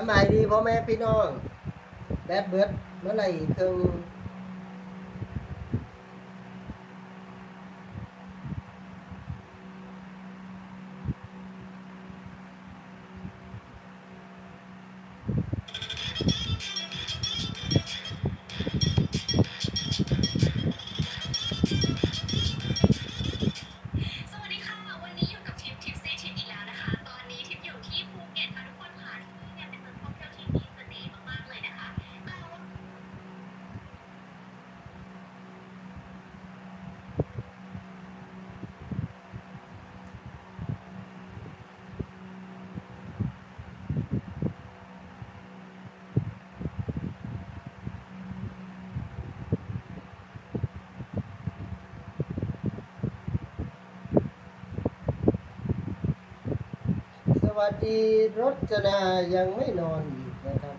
สบายดีพ่อแม่พี่น้อง แบดเบิร์ดเมื่อไหร่เครื่อง อดีรจนายังไม่นอนอีกนะครับ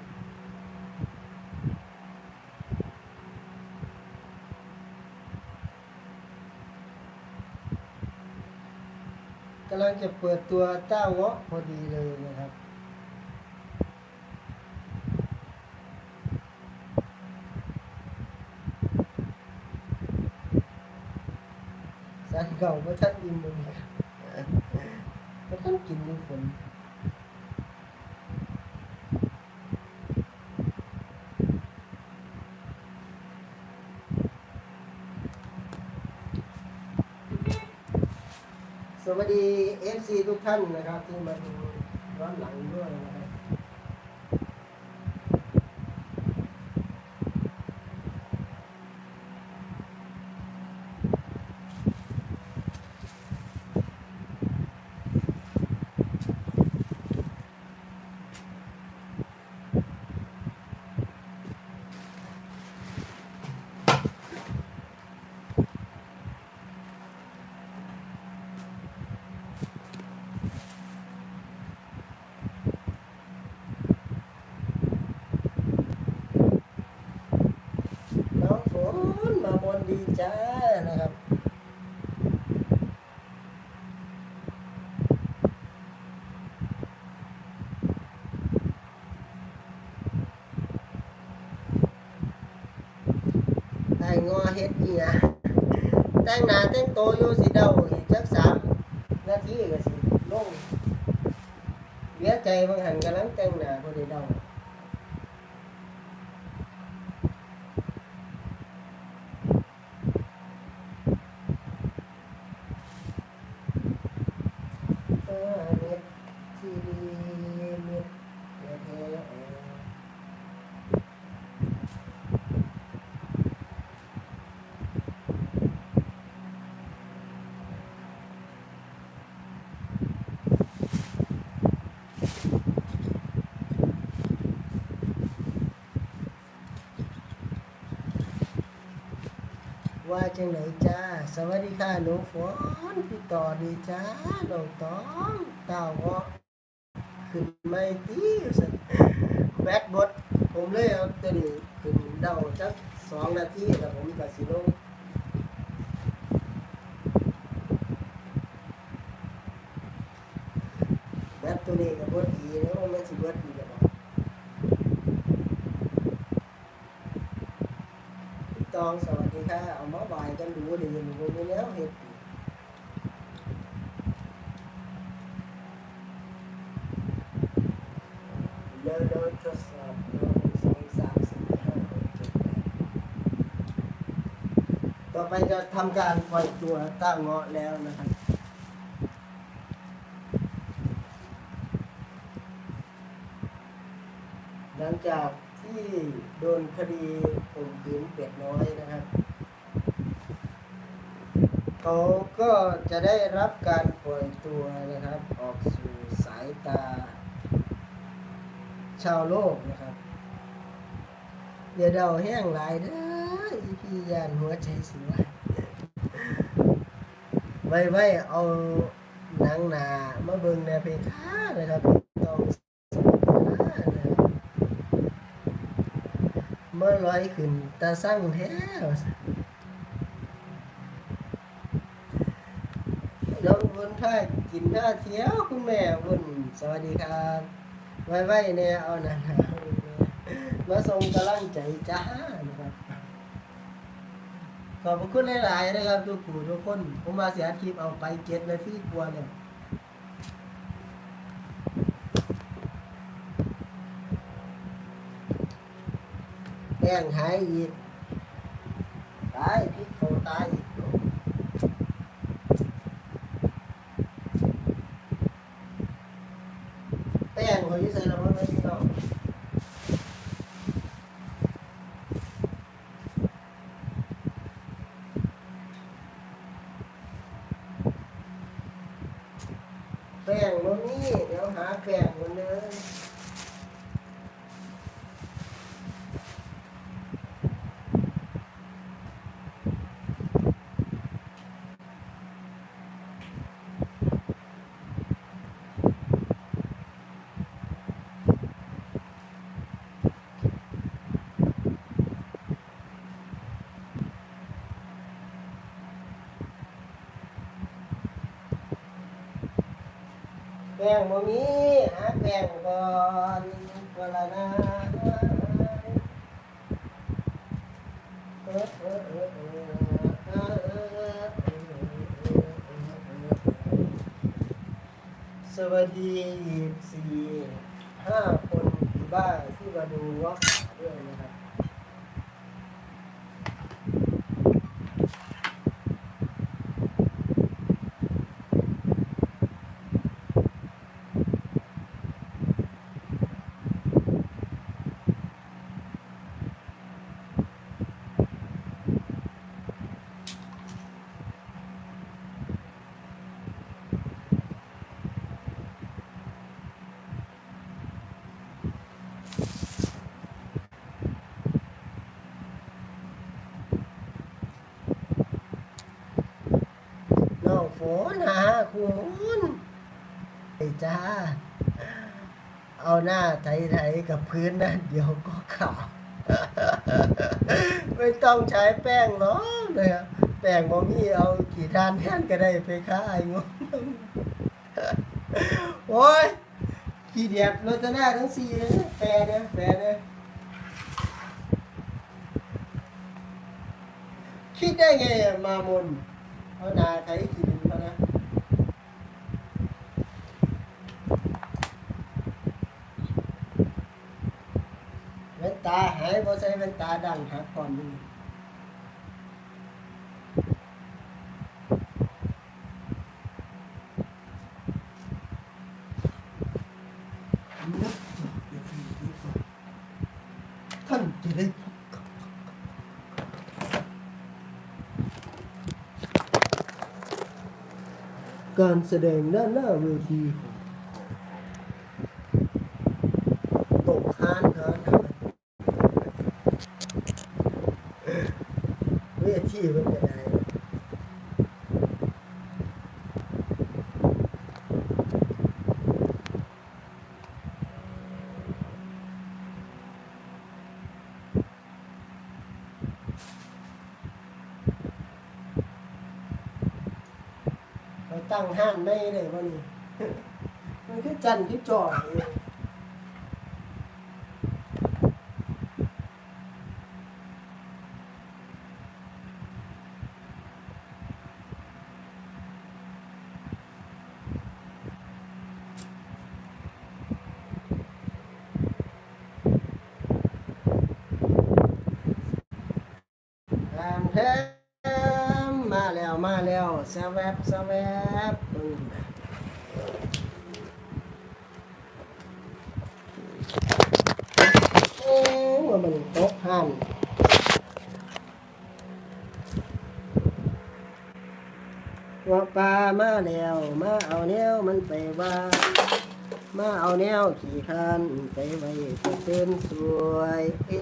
กำลังจะเปิดตัวเต้าเงาะพอดีเลยนะครับสันเก่าก็ท่านอิ่มเลยก็ท่านกินในฝน วัสดีเอฟซีทุกท่านนะครับที่มาดูย้อนหลังด้วยนะครับ น้องฝนมาบนดีจ้านะครับ ไอ้ งอเฮ็ดอีหยังแต่งหน้าแต่งตัวอยู่สิเดาอีกจักสามนาทีก็สิลงเหลียใจบางหันกำลังแต่งหน้าพอดีเดา เออเน็ตทีดีเน็ตเน็ตเน็ตเออ ว่าจังไหนจ้า สวัสดีค่ะหนูฝนพี่ต่อดีจ้าน้องต้องเต้าเงาะขึ้นไม่ตีสันแบดบดผมเลยเอาตัวนี้ขึ้นเดาจักสองนาทีแล้วผมก็สิลงแบดตัวนี้ก็บดดีแล้วมันสิบดดีแล้วบ่พี่ตองสวัสดีค่ะเอามา กันดูเดี๋ยวหนูมีแล้วเห็ดอีกเดินเดินทดสอบหนึ่งสองสามสี่ห้าหกเจ็ดแปดต่อไปจะทำการปล่อยตัวตั้งเงาะแล้วนะครับ หลังจากที่โดนคดีข่มขืนเป็ดน้อยนะครับ เขาก็จะได้รับการปล่อยตัวนะครับ ออกสู่สายตา ชาวโลกนะครับอย่าเดาแห้งหลายเด้อพี่ยานหัวใจสวยไว้ไว้เอาหนังหนามาเบิ่งในเพคานะครับต้องสวัสดีค่ะนะครับเมื่อลอยขึ้นตาสั่งแท้ น้องบุญท่ากินท่าเที่ยวคุณแม่บุญสวัสดีครับไว้ไว้เนี่ยเอานะมาส่งกำลังใจจ้านะครับขอบคุณหลายๆนะครับทุกผู้ทุกคนผมมาเสียคลิปเอาไปเจ็ดนาทีกว่าเนี่ยแป้งหายอีกตายพริกเขาตายอีกแป้งเขาอยู่ใส่แล้วมั้งไม่พี่น้อง แป้งมันนี่เดี๋ยวหาแป้งมันเลยแป้ งบ่มีหาแป้งก่อนก็ละนะสวัสดีสี่ห้าคนที่บ้านที่มาดูว่าขาด้วยนะครับ น้องฝนหา คุณไอ้จ้า เอาหน้าไถๆกับพื้นนะเดี๋ยวก็ขาวไม่ต้องใช้แป้งหรอกเลยอะแป้งบ่มีเอาขี่ทานแทนก็ได้ไปค้าไอ้งงโอ้ยขี้เดียดรถจะหน้าทั้งสี่เลยนะแปรเนี่ยแปรเนี่ยคิดได้ไงมามนเอาหนาไถขี้ดินมานะแว่นตาหายบ่ใส่แว่น ตาดังหักก่อนนี่นับจอบเดี๋ยวพี่ดีกาท่านจะได้พบกับการแสดงด้าหน้าเวทีของตกคานคานเวทีมันจะได้เราตั้งห้านไม่เลยวันนี้ มันคือจันทร์คือจ่ออยู่ตามเทมมา แล้วมาแล้วสแวบสแวบอืมโอ้ว่ามันตกหันว่าปลามาแล้ว มาเอาแนวมันไปว่า มาเอาแนวขี่คันไปไว้จะเป็นสวยเอ๊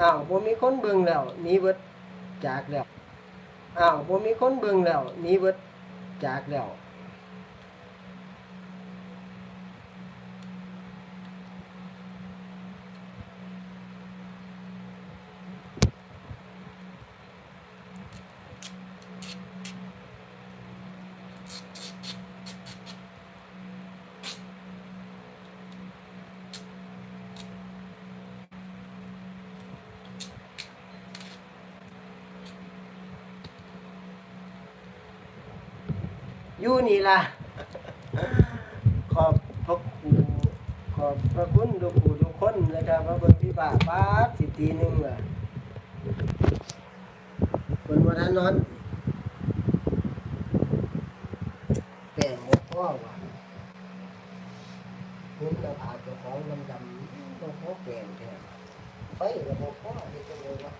อ้าวบ่มีคนเบิ่งแล้วหนีเบิดจากแล้วอ้าวบ่มีคนเบิ่งแล้วหนีเบิดจากแล้ว อยู่นี่ล่ะ ขอบพระคุณขอบพระคุณทุกผู้ทุกคนนะครับพระบุญพี่บ่าป้าสิตีหนึ่งล่ะคนวันนั้นนอนแก่หมดพ่อว่ะคุณกับอาจจะของดำดำต้องพ่อแก่แท้ไฟกับพ่อที่จะเลยวะ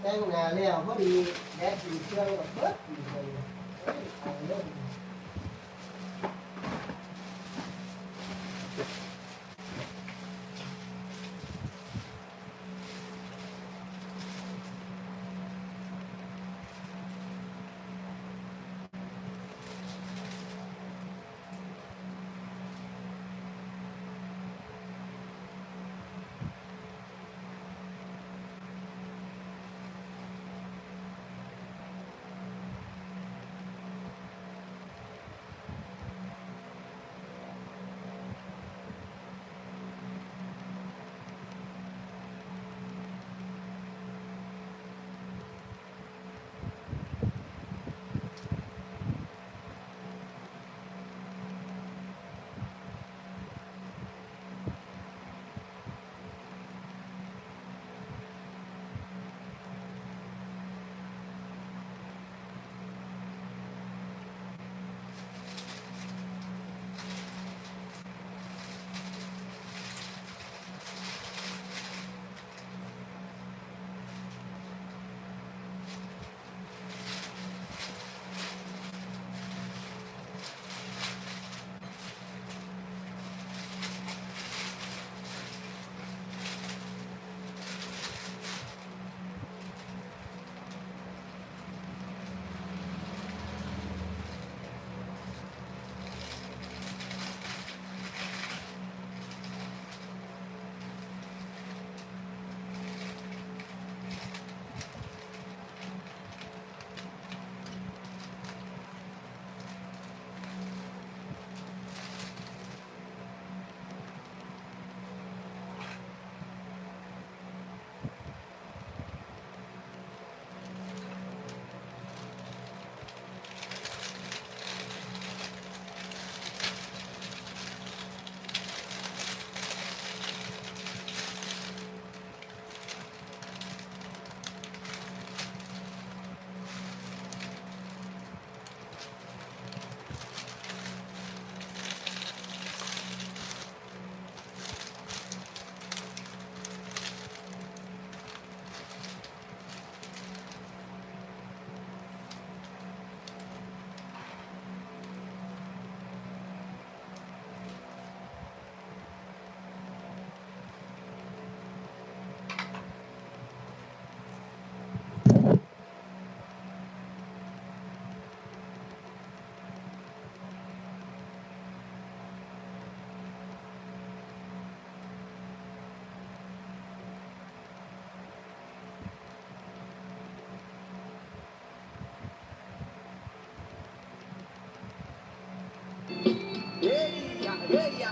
แต่งหน้าแล้วพอดีแดดดีเครื่องกับเบิด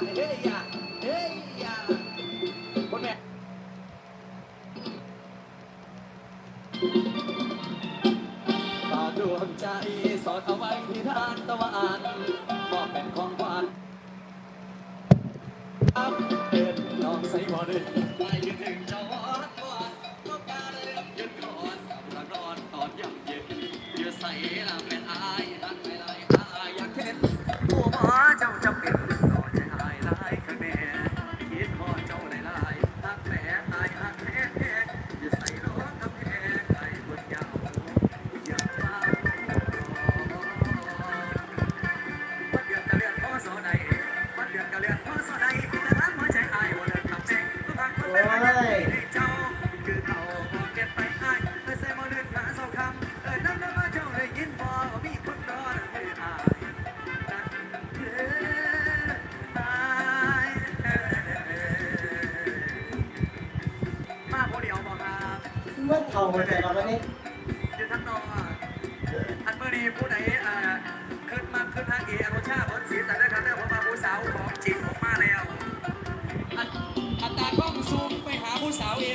เฮ้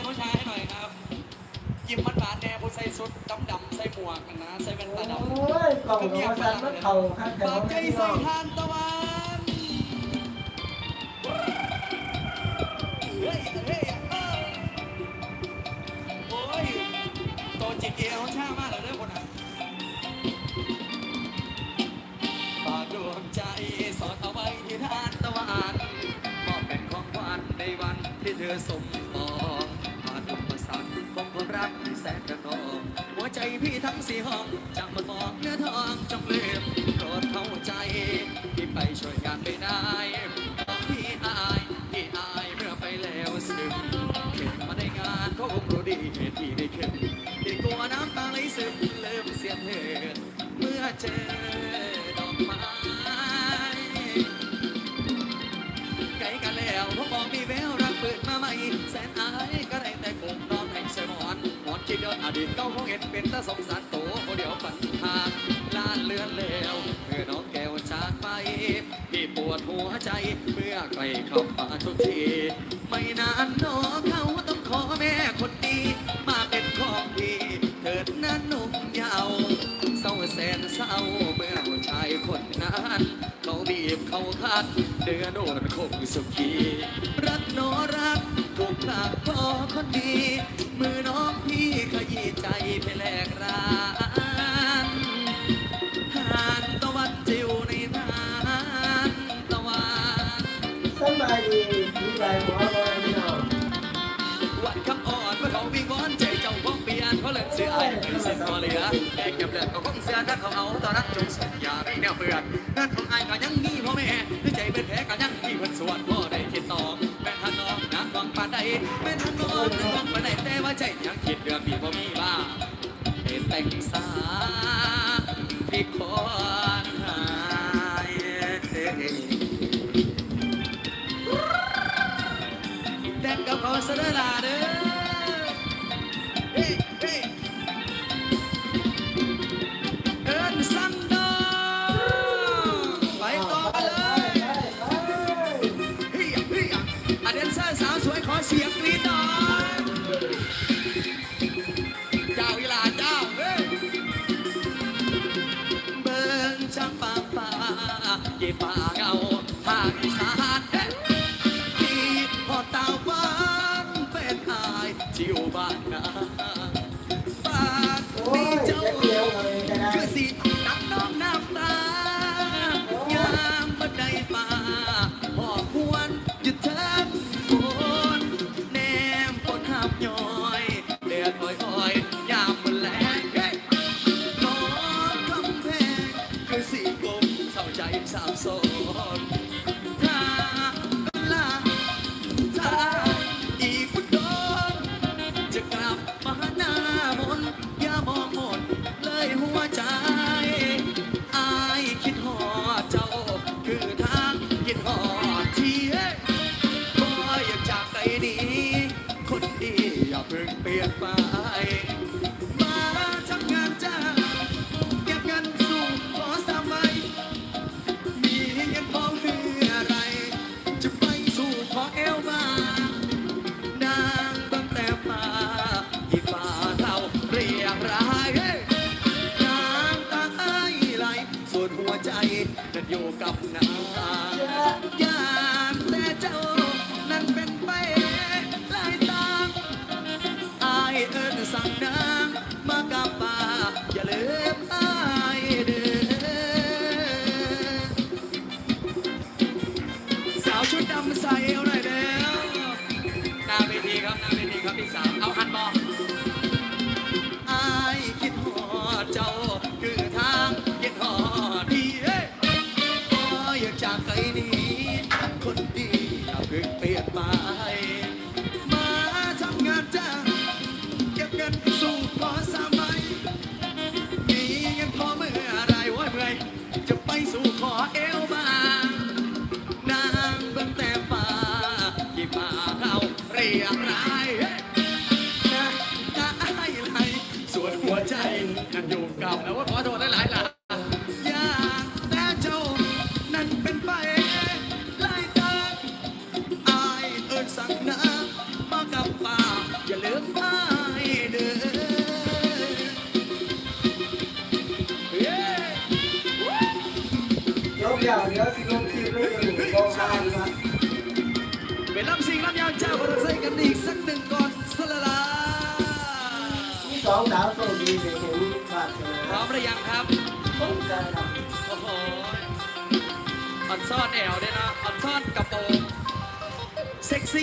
ผู้สาวเออนุชาให้หน่อยครับ ยิ้มมันหวานแน่ผู้ใส่สุดดำดำๆใส่หมวกนะ ใส่แว่นโอตาดำ้ยกล่องของว่าสันมันเข่าข้างแถฝาวกใจไม่ใส่ต้องทานตะวันเฮ้ยเฮ้ยเอ้ยโอ้ยโตจิกเอวช่ามากเลยเด้อคนน่ะฝากดวงใจสอดเอาไว้ที่ทานตะวันมอบเป็นของขวัญในวันที่เธอสมปอง ของความรักที่แสนกระนองหัวใจพี่ทั้งสี่ห้องจะมาบอกเนื้อทองจงลืมโปรดเข้าใจที่ไปช่วยงานไม่ได้บอกพี่อายพี่อายเมื่อไปแล้วสึกเข็นมาในงานก็คงรู้ดีเหตุที่ไม่เข้มที่กลัวน้ำตาไหลซึมเริ่มเสียเถิดเมื่อเจอ อดีตเก่าของเห็นเป็นตาสงสารโตคนเดียวฝันทางลานเลือนแล้วเมื่อน้องแก้วจากไปพี่ปวดหัวใจเมื่อใกลเข้ามาทุกที ไม่นานน้องเขาต้องขอแม่คนดีมาเป็นของพี่เถิดนั้นหนุ่มยาวเศร้าแสนเศร้าเมื่อผู้ชายคนนั้นเขาบีบเขาคัดเดือโดนคงสุขีรักโนรักถูกหลักพอคนดี ลี่ยนเพราะเลิกเสียไอ้คือสิ่งบ่เหลือแอกก็บเลือดเขาคงเสียถ้าเขาเอาตอนนั้นจงสัญญาไม่แนวเบื่อนั่นของไอ้ก็ยังมีพ่อแม่ด้วยใจเป็นแผลก็ยังมีคนสวดพ่อได้คิดต่อแม่ทางน้องนะน้องปานใดแม่ทางน้องนะน้องปานใดแต่ว่าใจยังคิดเรื่องดีบ่มีบ้าเป็นแต่งสาพี่คนหายแต่งกับเขาเสะเดอลาเด้อ สี่คนเศร้าใจสามสอง อยู่กับนางยามแต่เจ้านั้นเป็นไปหลายตางอายเอิญสั่งนางมากับป่าอย่าลืมอายเด้อสาวชุดดำใส่เอาหน่อยเด้อหน้าเวทีครับหน้าเวทีครับพี่สาวเอาอันบอก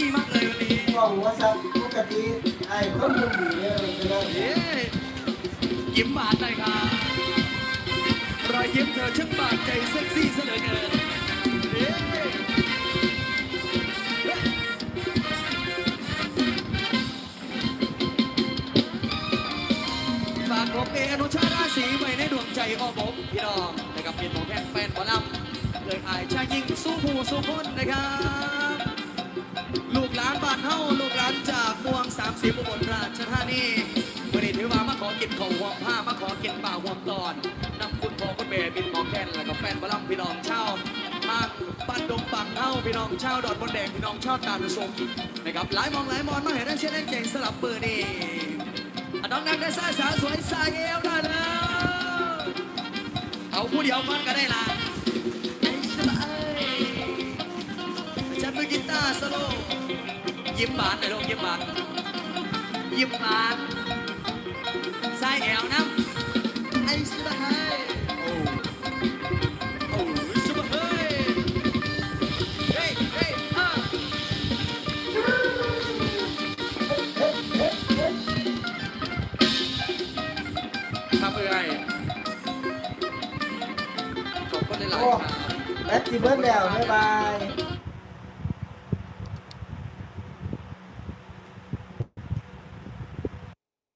ซี่มากเลยวันนี้หวังว่าสักปกติไอ้คนมันดีเนี่ยนะนั่งเย้ยิ้มบาดหน่อยครับรอยยิ้มเธอช่างบาดใจเซ็กซี่ซะเหลือเกินเย้ฝากผมเออนุชาราศีไว้ในดวงใจขอ้อมพี่น้องนะครับเป็นหมอแพทย์แฟนหมอลำเลยอายชายยิ่งสู้ผู้สู้คนนะครับ ลูกหลานบ้านเฮาลูกหลานจากม่วงสามสิบอุบลราชธานีวันนี้ถือว่ามาขอกินของห่วงผ้ามาขอกินป่าห่วงตอนนำคุณพ่อคุณแม่บินหมอแคนแล้วก็แฟนบลัมพี่น้องเช่าทางบ้านดงปังเฮาพี่น้องเช่าดอนบนแดงพี่น้องชาวตาลุสมนะครับหลายมองหลายมอนมาเห็นได้เช่นได้เก่งสลับเบอร์นี่อะน้องนางได้สาสาวสวยสายเอวได้แล้วเอาผู้เดียวมันก็ได้ละไอ้สบายฉันมือกีตาร์สโลว์ ยิ้มบานหน่อยลูกยิ้มบานยิ้มบานสายแอวน้ำไอ้สุดาเฮ้ยโอ้โอ้สุดาเฮ้ยเฮ้ยเฮ้ยอะครับเอ้ยขอบคุณหลายๆครับแอปที่เบิร์ดแล้ว บ๊ายบาย